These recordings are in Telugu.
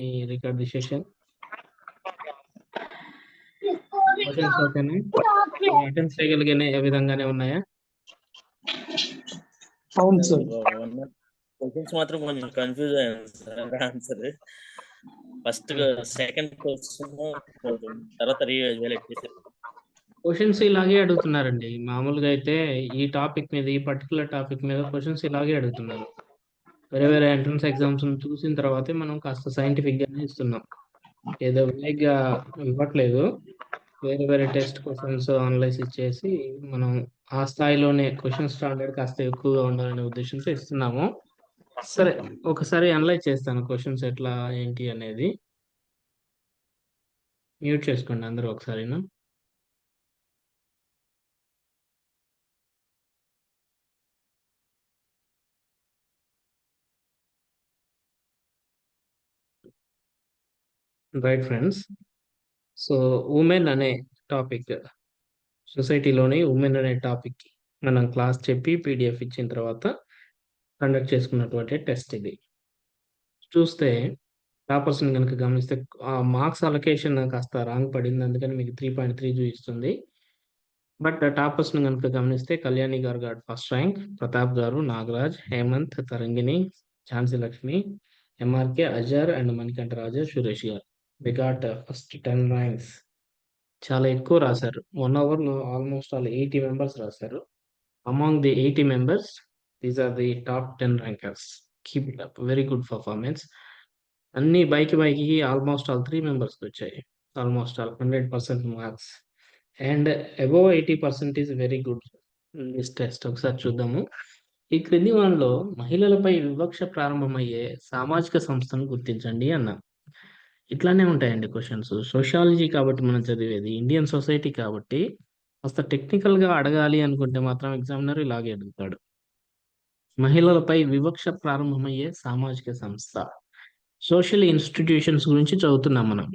Me record the session questions ఓకేనా అటెండ్ చేయగలిగిన ఏ విధంగానే ఉన్నాయా? అవును సార్. క్వశ్చన్స్ మాత్రం కొంచెం కన్ఫ్యూజ్ అయ్యాను sir. Answer first second question తర్వాత రీవాల్యుయేట్ చేశారు క్వశ్చన్స్ ఇలాగే అడుగుతున్నారండి. మామూలుగా అయితే ఈ టాపిక్ మీద ఈ పర్టికులర్ టాపిక్ మీద క్వశ్చన్స్ ఇలాగే అడుగుతున్నారు. వేరే వేరే ఎంట్రన్స్ ఎగ్జామ్స్ చూసిన తర్వాతే మనం కాస్త సైంటిఫిక్ గానే ఇస్తున్నాం. ఏదో వేగ్గా ఇవ్వట్లేదు. వేరే వేరే టెస్ట్ క్వశ్చన్స్ అనలైసిస్ చేసి మనం ఆ స్థాయిలోనే క్వశ్చన్ స్టాండర్డ్ కాస్త ఎక్కువగా ఉండాలనే ఉద్దేశంతో ఇస్తున్నాము. సరే ఒకసారి అనలైజ్ చేస్తాను క్వశ్చన్స్ ఎట్లా ఏంటి అనేది. మ్యూట్ చేసుకోండి అందరూ ఒకసారినా? రైట్ ఫ్రెండ్స్ సో ఉమెన్ అనే టాపిక్ సొసైటీలోని ఉమెన్ అనే టాపిక్ మనం క్లాస్ చెప్పి పీడిఎఫ్ ఇచ్చిన తర్వాత కండక్ట్ చేసుకున్నటువంటి టెస్ట్ ఇది. చూస్తే టాపర్స్ని కనుక గమనిస్తే మార్క్స్ అలొకేషన్ కాస్త రాంగ్ పడింది అందుకని మీకు త్రీ పాయింట్ త్రీ చూపిస్తుంది. బట్ టాపర్స్ని కనుక గమనిస్తే కళ్యాణి గారు గారు ఫస్ట్ ర్యాంక్ ప్రతాప్ గారు నాగరాజ్ హేమంత్ తరంగిణి ఝాన్సీ లక్ష్మి ఎంఆర్కే అజర్ అండ్ మణికంఠ రాజా సురేష్ గారు. We got first ten ranks. చాలా ఎక్కువ రాశారు. వన్ అవర్లో ఆల్మోస్ట్ ఆల్ ఎయిటీ మెంబర్స్ రాశారు. Among the eighty members these are the top ten rankers keep it up very good performance అన్ని బైక్ బైకి ఆల్మోస్ట్ ఆల్ త్రీ మెంబర్స్కి వచ్చాయి. Almost all hundred percent marks and above eighty percent is very good this test ఒకసారి చూద్దాము. ఈ క్రింది వానలో మహిళలపై వివక్ష ప్రారంభమయ్యే సామాజిక సంస్థను గుర్తించండి అన్నా ఇట్లానే ఉంటాయండి క్వశ్చన్స్. సోషాలజీ కాబట్టి మనం చదివేది ఇండియన్ సొసైటీ కాబట్టి కాస్త టెక్నికల్గా అడగాలి అనుకుంటే మాత్రం ఎగ్జామినర్ ఇలాగే అడుగుతాడు. మహిళలపై వివక్ష ప్రారంభమయ్యే సామాజిక సంస్థ. సోషల్ ఇన్స్టిట్యూషన్స్ గురించి చదువుతున్నాం మనం.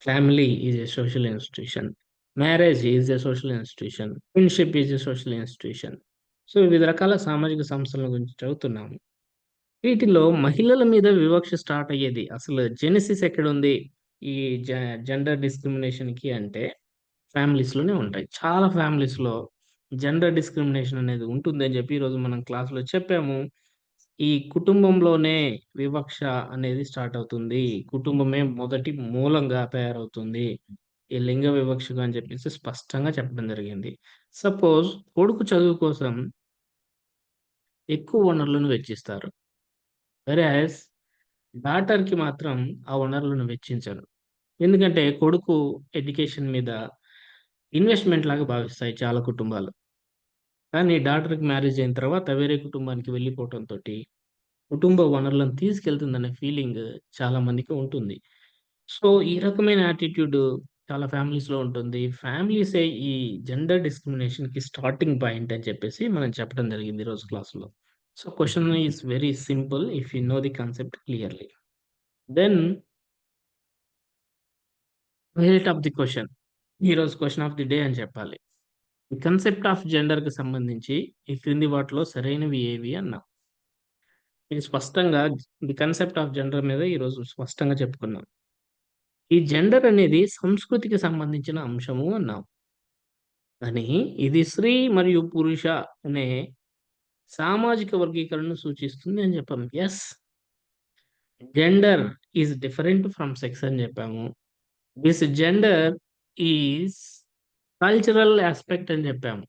Family is a social institution. Marriage is a social institution. Friendship is a social institution. So వివిధ రకాల సామాజిక సంస్థల గురించి చదువుతున్నాము. వీటిలో మహిళల మీద వివక్ష స్టార్ట్ అయ్యేది అసలు జెనసిస్ ఎక్కడ ఉంది ఈ జెండర్ డిస్క్రిమినేషన్కి అంటే ఫ్యామిలీస్లోనే ఉంటాయి. చాలా ఫ్యామిలీస్లో జెండర్ డిస్క్రిమినేషన్ అనేది ఉంటుంది అని చెప్పి ఈరోజు మనం క్లాస్లో చెప్పాము. ఈ కుటుంబంలోనే వివక్ష అనేది స్టార్ట్ అవుతుంది. కుటుంబమే మొదటి మూలంగా తయారవుతుంది. ఈ లింగ వివక్షగా అని చెప్పేసి స్పష్టంగా చెప్పడం జరిగింది. సపోజ్ కొడుకు చదువు కోసం ఎక్కువ వనరులను వెచ్చిస్తారు. వెరాజ్ డాటర్కి మాత్రం ఆ వనరులను వెచ్చించరు. ఎందుకంటే కొడుకు ఎడ్యుకేషన్ మీద ఇన్వెస్ట్మెంట్ లాగా భావిస్తాయి చాలా కుటుంబాలు. కానీ డాటర్కి మ్యారేజ్ అయిన తర్వాత వేరే కుటుంబానికి వెళ్ళిపోవటంతో కుటుంబ వనరులను తీసుకెళ్తుందనే ఫీలింగ్ చాలా మందికి ఉంటుంది. సో ఈ రకమైన యాటిట్యూడ్ చాలా ఫ్యామిలీస్లో ఉంటుంది. ఫ్యామిలీసే ఈ జెండర్ డిస్క్రిమినేషన్కి స్టార్టింగ్ పాయింట్ అని చెప్పేసి మనం చెప్పడం జరిగింది ఈరోజు క్లాస్లో. So question is very simple if you know the concept clearly then merit of the question ఈరోజు క్వశ్చన్ ఆఫ్ ది డే అని చెప్పాలి. ది కన్సెప్ట్ ఆఫ్ జెండర్కి సంబంధించి ఈ క్రింది వాటిలో సరైనవి ఏవి అన్నాం. ఇది స్పష్టంగా ది కన్సెప్ట్ ఆఫ్ జెండర్ మీద ఈరోజు స్పష్టంగా చెప్పుకున్నాం. ఈ జెండర్ అనేది సంస్కృతికి సంబంధించిన అంశము అన్నాం. కానీ ఇది స్త్రీ మరియు పురుష అనే సామాజిక వర్గీకరణను సూచిస్తుంది అని చెప్పాము. Yes gender is different from sex అని చెప్పాము. This gender is cultural aspect అని చెప్పాము.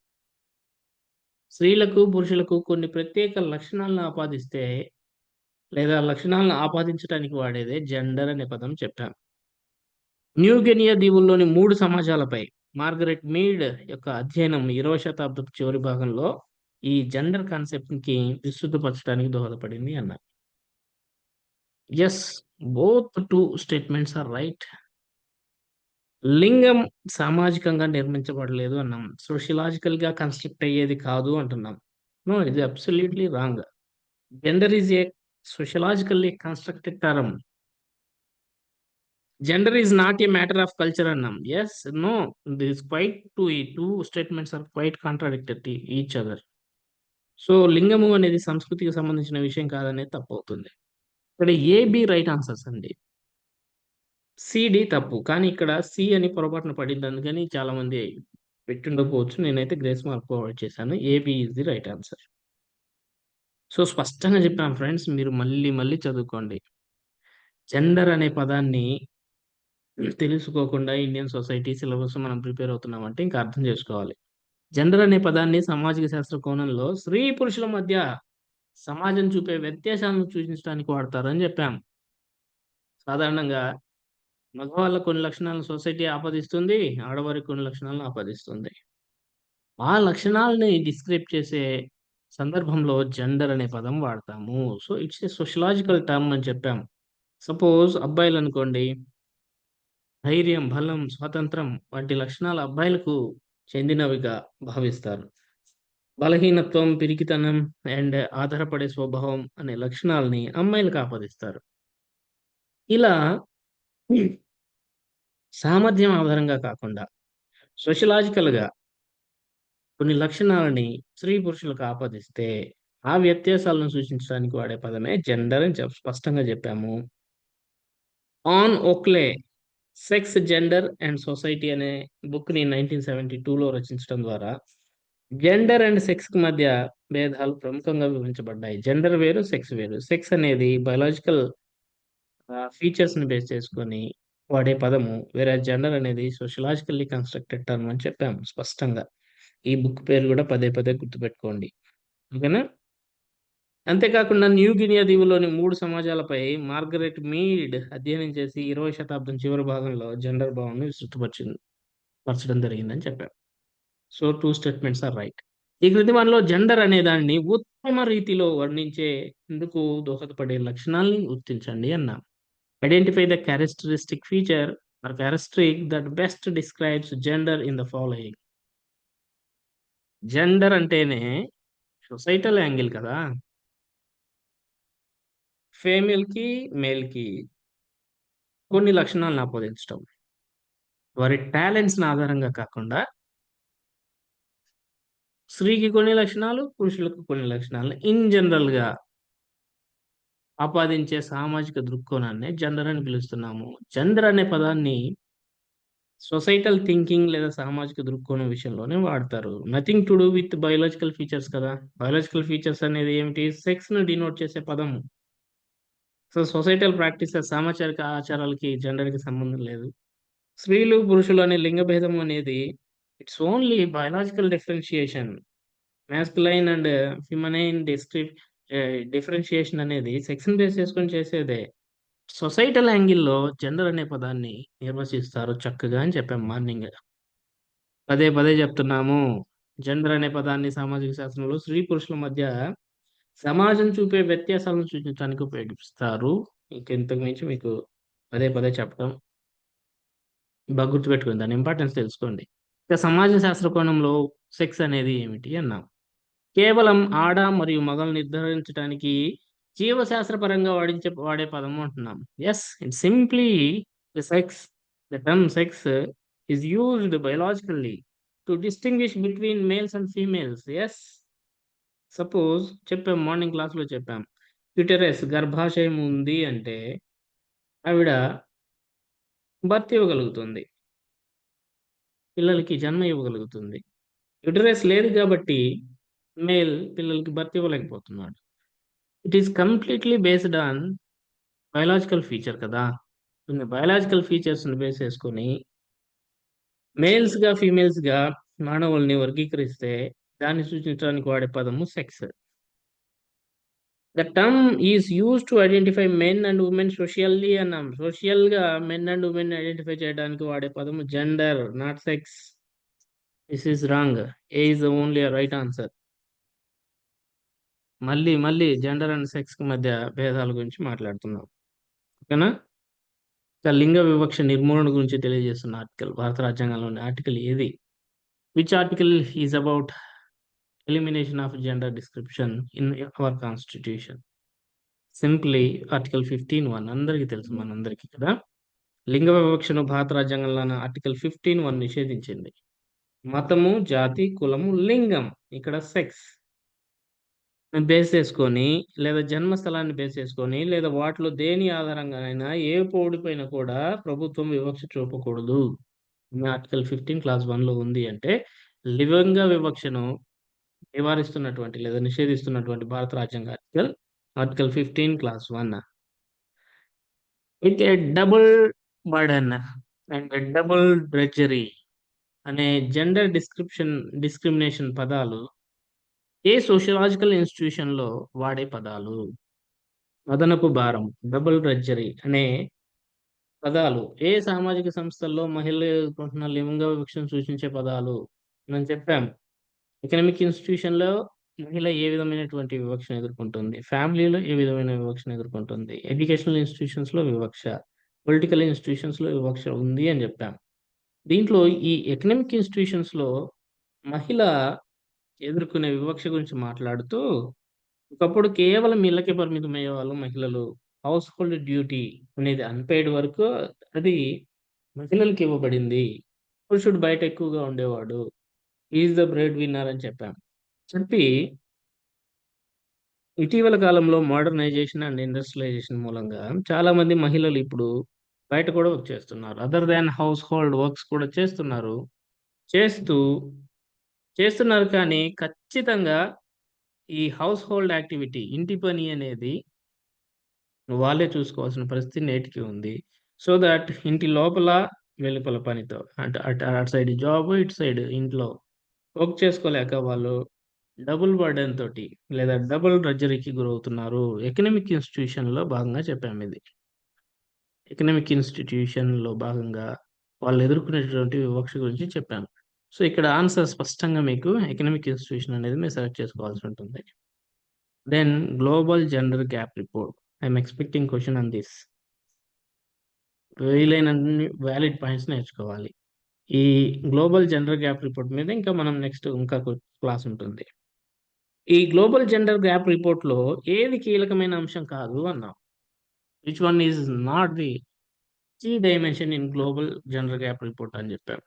స్త్రీలకు పురుషులకు కొన్ని ప్రత్యేక లక్షణాలను ఆపాదిస్తే లేదా లక్షణాలను ఆపాదించడానికి వాడేదే జెండర్ అనే పదం చెప్పాము. న్యూ కెనియా దీవుల్లోని మూడు సమాజాలపై మార్గరెట్ మీడ్ యొక్క అధ్యయనం ఇరవై శతాబ్దపు చివరి భాగంలో ఈ జెండర్ కాన్సెప్ట్కి విస్తృతపరచడానికి దోహదపడింది అన్నారు. Yes both two statements are right లింగం సామాజికంగా నిర్మించబడలేదు అన్నాం. సోషలాజికల్గా కన్స్ట్రక్ట్ అయ్యేది కాదు అంటున్నాం. నో ఇది absolutely wrong gender is a sociologically constructed term gender is not a matter of culture అన్నాం. Yes no this quite to ఈ two statements are quite contradicted each other so లింగము అనేది సంస్కృతికి సంబంధించిన విషయం కాదనేది తప్పు అవుతుంది ఇక్కడ ఏబి రైట్ ఆన్సర్స్ అండి సిడి తప్పు. కానీ ఇక్కడ సి అని పొరపాటున పడింది. అందుకని చాలా మంది పెట్టుండకపోవచ్చు. నేనైతే గ్రేస్ మార్క్ ప్రొవైడ్ చేశాను. AB is the right answer. So, స్పష్టంగా చెప్పాను ఫ్రెండ్స్. మీరు మళ్ళీ మళ్ళీ చదువుకోండి. జెండర్ అనే పదాన్ని తెలుసుకోకుండా ఇండియన్ సొసైటీ సిలబస్ మనం ప్రిపేర్ అవుతున్నామంటే ఇంకా అర్థం చేసుకోవాలి. జెండర్ అనే పదాన్ని సామాజిక శాస్త్ర కోణంలో స్త్రీ, పురుషుల మధ్య సమాజం చూపే వ్యత్యాసాలను సూచించడానికి వాడతారని చెప్పాం. సాధారణంగా మగవాళ్ళ కొన్ని లక్షణాలను సొసైటీ ఆపాదిస్తుంది. ఆడవారికి కొన్ని లక్షణాలను ఆపాదిస్తుంది. ఆ లక్షణాలని డిస్క్రైబ్ చేసే సందర్భంలో జెండర్ అనే పదం వాడతాము. So, it's a sociological term అని చెప్పాం. సపోజ్ అబ్బాయిలు అనుకోండి ధైర్యం, బలం, స్వాతంత్రం వంటి లక్షణాలు అబ్బాయిలకు చెందినవిగా భావిస్తారు. బలహీనత్వం, పిరికితనం అండ్ ఆధారపడే స్వభావం అనే లక్షణాలని అమ్మాయిలకు ఆపాదిస్తారు. ఇలా సామర్థ్యం ఆధారంగా కాకుండా సోషలాజికల్‌గా కొన్ని లక్షణాలని స్త్రీ, పురుషులకు ఆపాదిస్తే ఆ వ్యత్యాసాలను సూచించడానికి వాడే పదమే జెండర్ అని చెప్ స్పష్టంగా చెప్పాము. Ann Oakley 'sex, gender and society' అనే బుక్ని నైన్టీన్ సెవెంటీ టూలో రచించడం ద్వారా జెండర్ అండ్ సెక్స్కు మధ్య భేదాలు ప్రముఖంగా వివరించబడ్డాయి. జెండర్ వేరు, సెక్స్ వేరు. సెక్స్ అనేది బయలాజికల్ ఫీచర్స్ని బేస్ చేసుకొని వాడే పదము. వేరే జెండర్ అనేది సోషలాజికల్లీ కన్‌స్ట్రక్టెడ్ టర్మ్ అని చెప్పాము స్పష్టంగా. ఈ బుక్ పేరు కూడా పదే పదే గుర్తుపెట్టుకోండి. ఓకేనా? అంతేకాకుండా న్యూ గినియా దీవుల్లోని మూడు సమాజాలపై మార్గరెట్ మీడ్ అధ్యయనం చేసి 20వ శతాబ్దం చివరి భాగంలో జెండర్ భావనను విస్తృతపరిచింది పరచడం జరిగిందని చెప్పారు. So, two statements are right. ఈ క్రింది జెండర్ అనే దాన్ని ఉత్తమ రీతిలో వర్ణించేందుకు దోహదపడే లక్షణాల్ని గుర్తించండి అన్నా identify the characteristic feature or characteristic that best describes gender in the following. Gender అంటేనే సొసైటల్ యాంగిల్ కదా! ఫీమేల్‌కి, మేల్‌కి కొన్ని లక్షణాలను ఆపోదించడం వారి టాలెంట్స్‌ని ఆధారంగా కాకుండా స్త్రీకి కొన్ని లక్షణాలు, పురుషులకు కొన్ని లక్షణాలను ఇన్ జనరల్‌గా ఆపాదించే సామాజిక దృక్కోణాన్ని జెండర్ అని పిలుస్తున్నాము. జెండర్ అనే పదాన్ని సొసైటల్ థింకింగ్ లేదా సామాజిక దృక్కోణం విషయంలోనే వాడతారు. Nothing to do with biological features కదా! బయోలాజికల్ ఫీచర్స్ అనేది ఏమిటి? సెక్స్ను డినోట్ చేసే పదము. సో, సొసైటల్ ప్రాక్టీసెస్ సామాచారిక ఆచారాలకి జెండర్‌కి సంబంధం లేదు. స్త్రీలు, పురుషులు అనే లింగ భేదం అనేది it's only biological differentiation. Masculine and feminine డిస్క్రిప్ differentiation అనేది సెక్షన్ బేస్ చేసుకొని చేసేదే. సొసైటల్ యాంగిల్‌లో జెండర్ అనే పదాన్ని నిర్వచిస్తారు చక్కగా అని చెప్పాం మార్నింగ్. పదే పదే చెప్తున్నాము. జెండర్ అనే పదాన్ని సామాజిక శాస్త్రంలో స్త్రీ, పురుషుల మధ్య సమాజం చూపే వ్యత్యాసాలను సూచించడానికి ఉపయోగిస్తారు. ఇంకెంతకు మించి మీకు పదే పదే చెప్పడం బాగా పెట్టుకుని దాని ఇంపార్టెన్స్ తెలుసుకోండి. ఇక సమాజ శాస్త్ర కోణంలో సెక్స్ అనేది ఏమిటి అన్నాం. కేవలం ఆడ మరియు మగలు నిర్ధారించడానికి జీవశాస్త్రపరంగా వాడించే వాడే పదము అంటున్నాం. Yes it simply the sex the term sex is used biologically to distinguish between males and females. Yes suppose చెప్పాం మార్నింగ్ క్లాస్‌లో చెప్పాం. యుటెరస్ గర్భాశయం ఉంది అంటే ఆవిడ భర్త ఇవ్వగలుగుతుంది. పిల్లలకి జన్మ ఇవ్వగలుగుతుంది. యుటెరస్ లేదు కాబట్టి మేల్ పిల్లలకి భర్త ఇవ్వలేకపోతున్నాడు. It is completely based on biological feature కదా! కొన్ని బయలాజికల్ ఫీచర్స్‌ని బేస్ చేసుకొని మేల్స్‌గా, ఫీమేల్స్‌గా మానవుల్ని వర్గీకరిస్తే దాన్ని సూచించడానికి వాడే పదము sex. The term is use to identify men and women socially అన్నాం. సోషియల్‌గా మెన్ అండ్ ఉమెన్ ఐడెంటిఫై చేయడానికి వాడే పదము gender not sex. This is wrong. A is the only right answer. మళ్ళీ మళ్ళీ జెండర్ అండ్ సెక్స్‌కి మధ్య భేదాల గురించి మాట్లాడుతున్నాం. ఓకేనా? ఇక లింగ వివక్ష నిర్మూలన గురించి తెలియజేస్తున్న ఆర్టికల్ భారత రాజ్యాంగంలోని ఆర్టికల్ ఏది? Which article is about elimination of gender description in our constitution. Simply article 15(1) అందరికీ తెలుసు మనందరికీ కదా! లింగ వివక్షను భారత రాజ్యాంగంలోని ఆర్టికల్ 15(1) నిషేధించింది. మతము, జాతి, కులము, లింగం ఇక్కడ సెక్స్. బేస్ చేసుకొని లేదా జన్మస్థలాన్ని బేస్ చేసుకొని లేదా వాటిలో దేని ఆధారంగానైనా ఏ పౌడిపైన కూడా ప్రభుత్వం వివక్ష చూపకూడదు ఆర్టికల్ ఫిఫ్టీన్ క్లాస్ వన్లో ఉంది అంటే లింగ వివక్షను నివారిస్తున్నటువంటి లేదా నిషేధిస్తున్నటువంటి భారత రాజ్యాంగ article article fifteen clause one. With a double burden and double drudgery అనే జెండర్ డిస్క్రిప్షన్ డిస్క్రిమినేషన్ పదాలు ఏ సోషలాజికల్ ఇన్స్టిట్యూషన్లో వాడే పదాలు? అదనపు భారం డబుల్ డ్రెజరీ అనే పదాలు ఏ సామాజిక సంస్థల్లో మహిళలు ఎదుర్కొంటున్న లింగ వివక్షను సూచించే పదాలు? మనం చెప్పాము ఎకనామిక్ ఇన్స్టిట్యూషన్లో మహిళ ఏ విధమైనటువంటి వివక్షను ఎదుర్కొంటుంది? ఫ్యామిలీలో ఏ విధమైన వివక్షను ఎదుర్కొంటుంది? ఎడ్యుకేషనల్ ఇన్స్టిట్యూషన్స్లో వివక్ష పొలిటికల్ ఇన్స్టిట్యూషన్స్లో వివక్ష ఉంది అని చెప్పాం దీంట్లో ఈ ఎకనామిక్ ఇన్స్టిట్యూషన్స్లో మహిళ ఎదుర్కొనే వివక్ష గురించి మాట్లాడుతూ ఒకప్పుడు కేవలం ఇళ్ళకే పరిమితం అయ్యేవాళ్ళు మహిళలు హౌస్ హోల్డ్ డ్యూటీ అనేది అన్పెయిడ్ వరకు అది మహిళలకు ఇవ్వబడింది. పురుషుడు బయట ఎక్కువగా ఉండేవాడు. ఈజ్ ద బ్రెడ్ విన్నర్ అని చెప్పాం చెప్పి ఇటీవల కాలంలో మోడర్నైజేషన్ అండ్ ఇండస్ట్రియలైజేషన్ మూలంగా చాలా మంది మహిళలు ఇప్పుడు బయట కూడా వర్క్ చేస్తున్నారు. Other than household works కూడా చేస్తున్నారు. చేస్తూ చేస్తున్నారు కానీ ఖచ్చితంగా ఈ హౌస్ హోల్డ్ యాక్టివిటీ ఇంటి పని అనేది వాళ్ళే చూసుకోవాల్సిన పరిస్థితి నేటికి ఉంది. సో దట్ ఇంటి లోపల వెలుపల పనితో అంటే అటు అటు సైడ్ జాబ్ ఇటు సైడ్ ఇంట్లో వర్క్ చేసుకోలేక వాళ్ళు డబుల్ బర్డెన్ తోటి లేదా డబుల్ రజరీకి గురవుతున్నారు. ఎకనామిక్ ఇన్స్టిట్యూషన్లో భాగంగా చెప్పాము ఇది. ఎకనామిక్ ఇన్స్టిట్యూషన్లో భాగంగా వాళ్ళు ఎదుర్కొనేటువంటి వివక్ష గురించి చెప్పాము సో ఇక్కడ ఆన్సర్ స్పష్టంగా మీకు ఎకనామిక్ ఇన్స్టిట్యూషన్ అనేది మీరు సెలెక్ట్ చేసుకోవాల్సి ఉంటుంది. Then global gender gap report. I'm expecting question on this. వీలైనన్ని వ్యాలిడ్ పాయింట్స్ నేర్చుకోవాలి. ఈ గ్లోబల్ జెండర్ గ్యాప్ రిపోర్ట్ మీద ఇంకా మనం నెక్స్ట్ ఇంకా క్లాస్ ఉంటుంది. ఈ గ్లోబల్ జెండర్ గ్యాప్ రిపోర్ట్లో ఏది కీలకమైన అంశం కాదు అన్నాం. Which one is not the key dimension in global gender gap report అని చెప్పాం.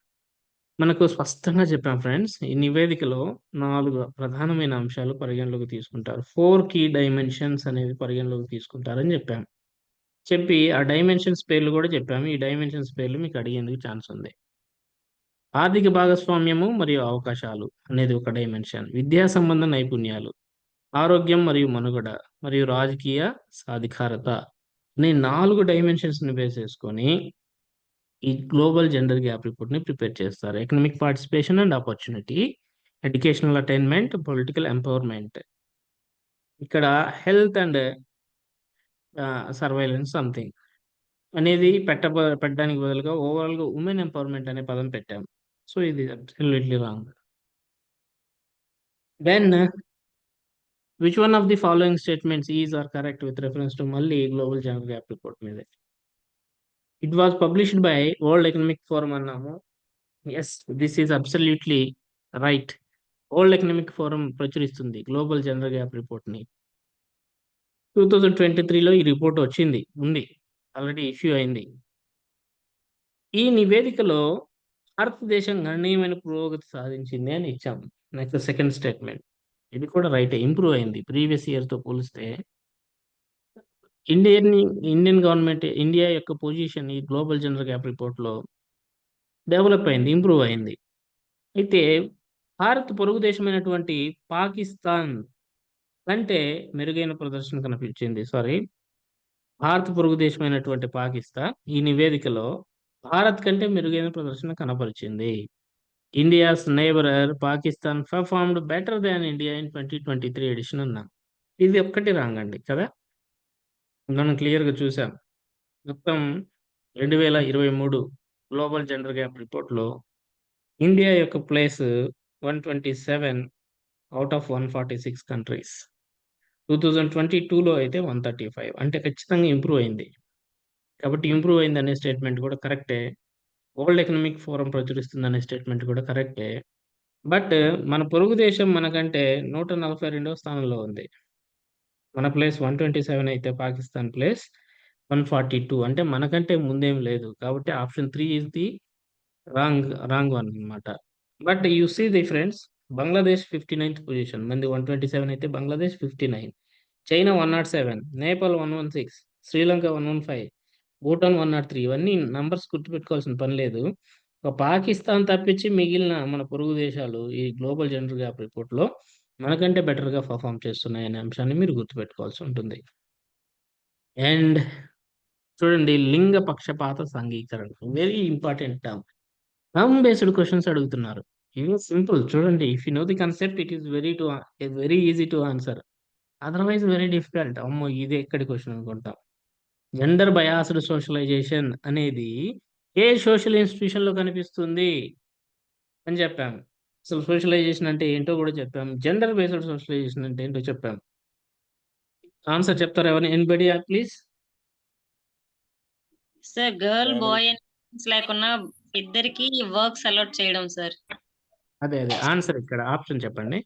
మనకు స్పష్టంగా చెప్పాం ఫ్రెండ్స్ ఈ నివేదికలో నాలుగు ప్రధానమైన అంశాలు పరిగణలోకి తీసుకుంటారు. ఫోర్ కీ డైమెన్షన్స్ అనేవి పరిగణలోకి తీసుకుంటారని చెప్పాం. చెప్పి ఆ డైమెన్షన్స్ పేర్లు కూడా చెప్పాము. ఈ డైమెన్షన్స్ పేర్లు మీకు అడిగేందుకు ఛాన్స్ ఉంది. ఆర్థిక భాగస్వామ్యము మరియు అవకాశాలు అనేది ఒక డైమెన్షన్ విద్యా సంబంధ నైపుణ్యాలు ఆరోగ్యం మరియు మనుగడ మరియు రాజకీయ సాధికారత అనే నాలుగు డైమెన్షన్స్ని బేస్ చేసుకొని ఈ గ్లోబల్ జెండర్ గ్యాప్ రిపోర్ట్ని ప్రిపేర్ చేస్తారు. Economic participation and opportunity educational attainment political empowerment ఇక్కడ హెల్త్ అండ్ సర్వైలెన్స్ సంథింగ్ అనేది పెట్ట పెట్టడానికి బదులుగా ఓవరాల్గా ఉమెన్ ఎంపవర్మెంట్ అనే పదం పెట్టాం. సో ఇది absolutely wrong then which one of the following statements is are correct with reference to మళ్ళీ గ్లోబల్ జనరల్ గ్యాప్ రిపోర్ట్ మీద? It was published by world economic forum అన్నాము. Yes this is absolutely right world economic forum ప్రచురిస్తుంది global general gap రిపోర్ట్ని టూ థౌజండ్ ట్వంటీ త్రీలో ఈ రిపోర్ట్ వచ్చింది ఉంది. ఆల్రెడీ ఇష్యూ అయింది. ఈ నివేదికలో భారతదేశం గణనీయమైన పురోగతి సాధించింది అని ఇచ్చాం. నెక్స్ట్ సెకండ్ స్టేట్మెంట్ ఇది కూడా రైట్ ఇంప్రూవ్ అయింది. ప్రీవియస్ ఇయర్తో పోలిస్తే ఇండియన్ ఇండియన్ గవర్నమెంట్ ఇండియా యొక్క పొజిషన్ ఈ గ్లోబల్ జనరల్ గ్యాప్ రిపోర్ట్లో డెవలప్ అయింది ఇంప్రూవ్ అయింది. అయితే భారత్ పొరుగు దేశమైనటువంటి పాకిస్తాన్ కంటే మెరుగైన ప్రదర్శన కనిపించింది. సారీ భారత పొరుగు దేశమైనటువంటి పాకిస్తాన్ ఈ నివేదికలో భారత్ కంటే మెరుగైన ప్రదర్శన కనపరిచింది India's neighbour Pakistan performed better than India in twenty twenty three edition అన్నాం ఇది ఒక్కటి రాంగ్ అండి కదా? మనం క్లియర్గా చూసాం. మొత్తం రెండు వేల ఇరవై మూడు గ్లోబల్ జెండర్ గ్యాప్ రిపోర్ట్లో ఇండియా యొక్క place one twenty seven out of one forty six countries two thousand twenty టూలో అయితే వన్ థర్టీ ఫైవ్ అంటే ఖచ్చితంగా ఇంప్రూవ్ అయింది. కాబట్టి ఇంప్రూవ్ అయింది అనే స్టేట్మెంట్ కూడా కరెక్టే వరల్డ్ ఎకనామిక్ ఫోరం ప్రచురిస్తుంది అనే స్టేట్మెంట్ కూడా కరెక్టే బట్ మన పొరుగు దేశం మనకంటే నూట నలభై రెండవ స్థానంలో ఉంది. మన ప్లేస్ వన్ ట్వంటీ సెవెన్ అయితే Pakistan place one forty two అంటే మనకంటే ముందేం లేదు. కాబట్టి option three is the wrong wrong one అనమాట but you see the friends Bangladesh fifty ninth position మంది వన్ ట్వంటీ సెవెన్ అయితే Bangladesh fifty nine China one nought seven Nepal one one six Sri Lanka one one five Bhutan one nought three ఇవన్నీ నంబర్స్ గుర్తుపెట్టుకోవాల్సిన పని లేదు. ఒక పాకిస్తాన్ తప్పించి మిగిలిన మన పొరుగు దేశాలు ఈ గ్లోబల్ జనరల్ గ్యాప్ రిపోర్ట్లో మనకంటే బెటర్గా పర్ఫామ్ చేస్తున్నాయి అనే అంశాన్ని మీరు గుర్తుపెట్టుకోవాల్సి ఉంటుంది. అండ్ చూడండి లింగ పక్షపాత సంఘీకరణ. Very important term. Term based questions అడుగుతున్నారు. ఇవి సింపుల్. చూడండి if you know the concept it is very to very easy to answer. Otherwise very difficult. అమ్మో ఇది ఎక్కడి క్వశ్చన్ అనుకుంటాం? జెండర్ బయాస్డ్ సోషలైజేషన్ అనేది ఏ సోషల్ ఇన్స్టిట్యూషన్లో కనిపిస్తుంది అని చెప్పాం. అసలు సోషలైజేషన్ అంటే ఏంటో కూడా చెప్పాం. జెండర్ బేస్డ్ సోషలైజేషన్ అంటే ఏంటో చెప్పాం. ఆన్సర్ చెప్తారా ఎవరిని? Anybody please sir girl. Boy లేకుండా ఇద్దరికి వర్క్స్ అలాట్ చేయడం సార్ అదే అదే. ఆన్సర్ ఇక్కడ. ఆప్షన్ చెప్పండి.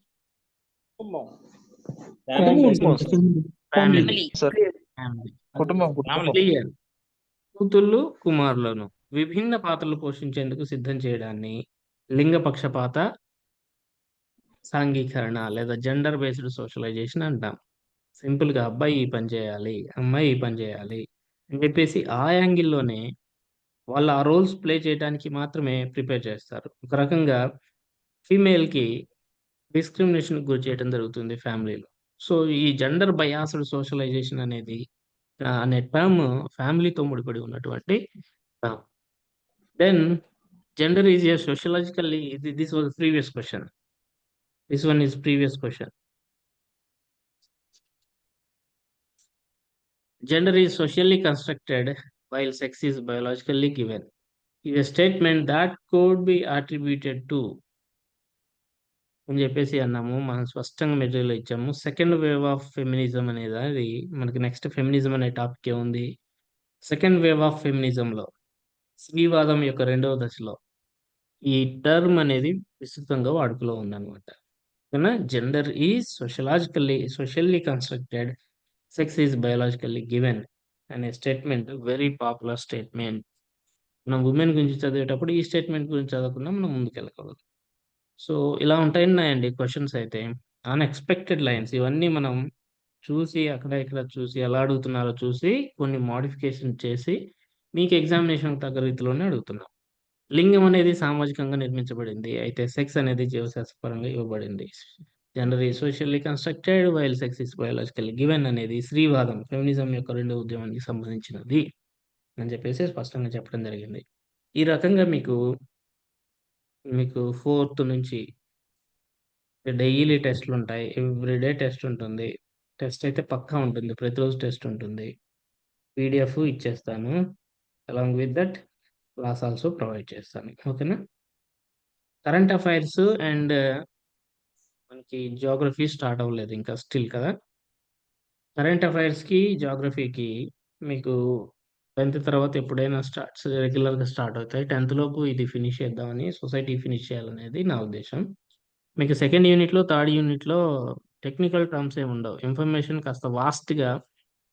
ఫ్యామిలీ కుటుంబం కూతుళ్ళు కుమారులను విభిన్న పాత్రలు పోషించేందుకు సిద్ధం చేయడాన్ని లింగ పక్షపాత సాంఘీకరణ లేదా జెండర్ బేస్డ్ సోషలైజేషన్ అంటాం. సింపుల్గా అబ్బాయి ఈ పని చేయాలి అమ్మాయి ఈ పని చేయాలి అని చెప్పేసి ఆ యాంగిల్లోనే వాళ్ళు ఆ రోల్స్ ప్లే చేయడానికి మాత్రమే ప్రిపేర్ చేస్తారు. ఒక రకంగా ఫీమేల్కి డిస్క్రిమినేషన్ గురి చేయడం జరుగుతుంది ఫ్యామిలీలో సో ఈ జెండర్ బయాస్డ్ సోషలైజేషన్ అనేది అనే టర్మ్ ఫ్యామిలీతో ముడిపడి ఉన్నటువంటి term then gender is a sociologically this was previous question this one is previous question Gender is socially constructed while sex is biologically given. Is a statement that could be attributed to అని చెప్పేసి అన్నాము. మనం స్పష్టంగా మెటీరియల్ ఇచ్చాము. సెకండ్ వేవ్ ఆఫ్ ఫెమినిజం అనేది అది మనకి నెక్స్ట్ ఫెమినిజం అనే టాపిక్ ఉంది? సెకండ్ వేవ్ ఆఫ్ ఫెమినిజంలో స్త్రీవాదం యొక్క రెండవ దశలో ఈ టర్మ్ అనేది విస్తృతంగా వాడుకలో ఉందన్నమాట. ఓకేనా gender is sociologically socially constructed sex is biologically given అనే స్టేట్మెంట్ వెరీ పాపులర్ స్టేట్మెంట్ మనం ఉమెన్ గురించి చదివేటప్పుడు ఈ స్టేట్మెంట్ గురించి చదవకుండా మనం ముందుకు వెళ్ళగలం సో ఇలా ఉంటాయండి క్వశ్చన్స్ అయితే. అన్ఎక్స్పెక్టెడ్ లైన్స్ ఇవన్నీ మనం చూసి అక్కడ ఇక్కడ చూసి ఎలా అడుగుతున్నారో చూసి కొన్ని మోడిఫికేషన్ చేసి మీకు ఎగ్జామినేషన్ తగ్గ రీతిలోనే అడుగుతున్నాం. లింగం అనేది సామాజికంగా నిర్మించబడింది. అయితే సెక్స్ అనేది జీవశాస్త్రపరంగా ఇవ్వబడింది. Gender socially constructed while sex is biological given అనేది స్త్రీవాదం. ఫెమినిజం యొక్క రెండో ఉద్యమానికి సంబంధించినది అని చెప్పేసి స్పష్టంగా చెప్పడం జరిగింది. ఈ రకంగా మీకు మీకు ఫోర్త్ నుంచి డైలీ టెస్ట్లు ఉంటాయి. ఎవ్రీడే టెస్ట్ ఉంటుంది. టెస్ట్ అయితే పక్కా ఉంటుంది. ప్రతిరోజు టెస్ట్ ఉంటుంది. పీడిఎఫ్ ఇచ్చేస్తాను. Along with that class also provide చేస్తాను. ఓకేనా? కరెంట్ అఫైర్స్ అండ్ మనకి జోగ్రఫీ స్టార్ట్ అవ్వలేదు ఇంకా స్టిల్ కదా? కరెంట్ అఫైర్స్కి జాగ్రఫీకి మీకు టెన్త్ తర్వాత ఎప్పుడైనా స్టార్ట్స్ రెగ్యులర్గా స్టార్ట్ అవుతాయి. టెన్త్ లోపు ఇది ఫినిష్ చేద్దామని సొసైటీ ఫినిష్ చేయాలనేది నా ఉద్దేశం. మీకు సెకండ్ యూనిట్లో థర్డ్ యూనిట్లో టెక్నికల్ టర్మ్స్ ఏమి ఉండవు. ఇన్ఫర్మేషన్ కాస్త వాస్ట్గా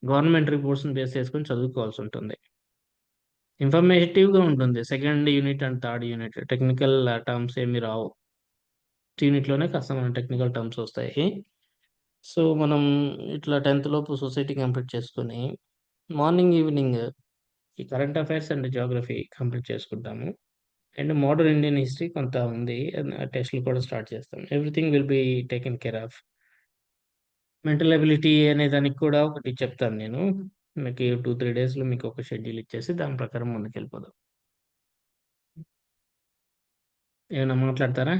గవర్నమెంట్ రిపోర్ట్స్ని బేస్ చేసుకొని చదువుకోవాల్సి ఉంటుంది. ఇన్ఫర్మేటివ్గా ఉంటుంది. Second unit and third unit technical terms ఏమి రావు. యూనిట్లోనే కాస్త మన టెక్నికల్ టర్మ్స్ వస్తాయి. సో మనం ఇట్లా టెన్త్ లోపు సొసైటీ కంప్లీట్ చేసుకొని మార్నింగ్ ఈవినింగ్ ఈ current affairs and geography complete చేసుకుంటాము. అండ్ మోడర్న్ ఇండియన్ హిస్టరీ కొంత ఉంది. టెస్ట్లు uh, కూడా స్టార్ట్ చేస్తాం everything will be taken care of mental ability అనే దానికి కూడా ఒకటి చెప్తాను నేను. మీకు టూ త్రీ డేస్లో మీకు ఒక షెడ్యూల్ ఇచ్చేసి దాని ప్రకారం ముందుకు వెళ్ళిపోదాం ఏమైనా మాట్లాడతారా?